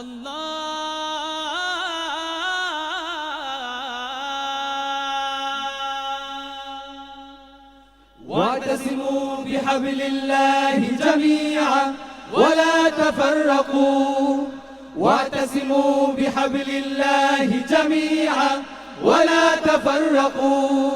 الله. واعتصموا بحبل الله جميعا ولا تفرقوا. واعتصموا بحبل الله جميعا ولا تفرقوا.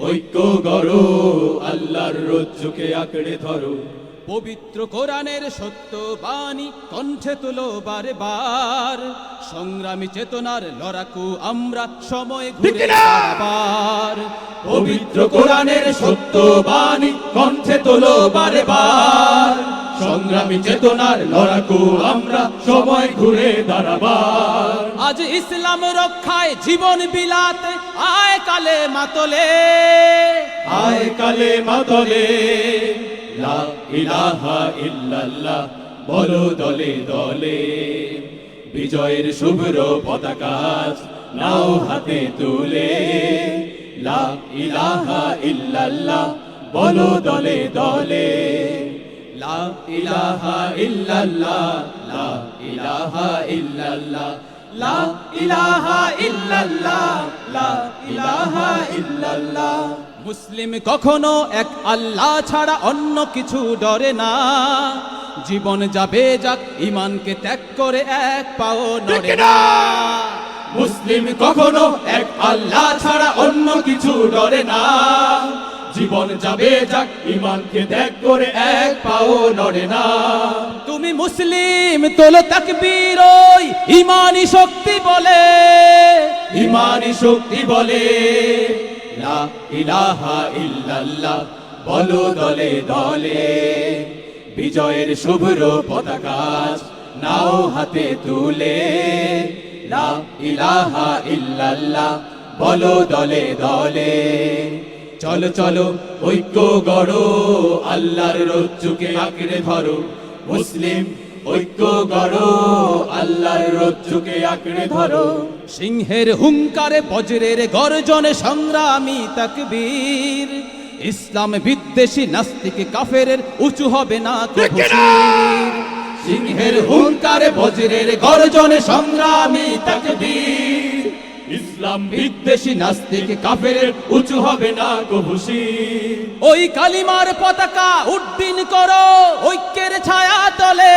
ঐক্য গড়ো আল্লাহর রজ্জুকে আঁকড়ে ধরো। পবিত্র কোরআনের সত্য বাণী কণ্ঠে তুলো বারে বার সংগ্রামী চেতনার লড়াকু আমরা সময় ঘুরে বার পবিত্র কোরআনের সত্য বাণী কণ্ঠে তোলো বারে বার সংগ্রামী চেতনার লড়াকু আমরা সময় ঘুরে দাঁড়াবার। আজ ইসলাম রক্ষায় জীবন বিলাতে, আয় কালে মাতলে। আয় কালে মাতলে, লা ইলাহা ইল্লাল্লাহ, বলো দলে দলে। বিজয়ের শুভ্র পতাকা নাও হাতে তুলে। লা ইলাহা ইল্লাল্লাহ, বলো দলে দলে। লা ইলাহা ইল্লাল্লাহ, লা ইলাহা ইল্লাল্লাহ মুসলিম কখনো এক আল্লাহ ছাড়া অন্য কিছু ডরে না। জীবন যাবে যাক ইমানকে ত্যাগ করে এক পাও নড়ে না। মুসলিম কখনো এক আল্লাহ ছাড়া অন্য কিছু ডরে না। জীবন যাবে যাক ইমানকে ত্যাগ করে এক পাও নড়ে না। তুমি মুসলিম, তোলো তাকবীর ওই ইমানি শক্তি বলে। ইমানি শক্তি বলে। লা ইলাহা ইল্লাল্লাহ, বলো দলে দলে। বিজয়ের শুভ্র পতাকা আজ নাও হাতে তুলে। লা ইলাহা ইল্লাল্লাহ, বলো দলে দলে। চলো চলো, ঐক্য গড়ো, আল্লাহর রজ্জুকে আঁকড়ে ধরো। মুসলিম ঐক্য গড়ো আল্লাহর রজ্জুকে আঁকড়ে ধরো। সিংহের হুঙ্কারে বজ্রের গর্জনে সংগ্রামী তাকবীর। ইসলাম বিদ্বেষী নাস্তিক কাফেরের উঁচু হবে না। সিংহের হুঙ্কারে বজ্রের গর্জনে সংগ্রামী তাকবীর। ইসলাম বিদ্বেষী নাস্তিক কাফের উঁচু হবে না কবুশি ওই কালিমার পতাকা উড্ডিন করো ঐক্যের ছায়া তলে।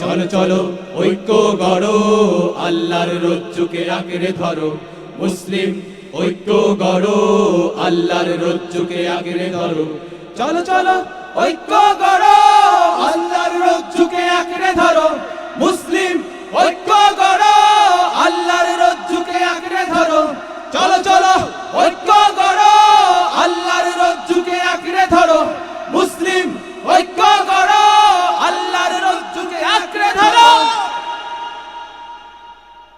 চলো চলো, ঐক্য গড়ো, আল্লাহর রজ্জুকে আগে ধরো। মুসলিম, ঐক্য গড়ো, আল্লাহর রজ্জুকে আগে ধরো। চলো চলো, ঐক্য গড়ো, আল্লাহর রজ্জুকে আগে ধরো। মুসলিম, ঐক্য গড়ো, আল্লাহর রজ্জুকে আগে ধরো। চলো চলো, ঐক্য গড়ো, আল্লাহর রজ্জুকে আগে ধরো। মুসলিম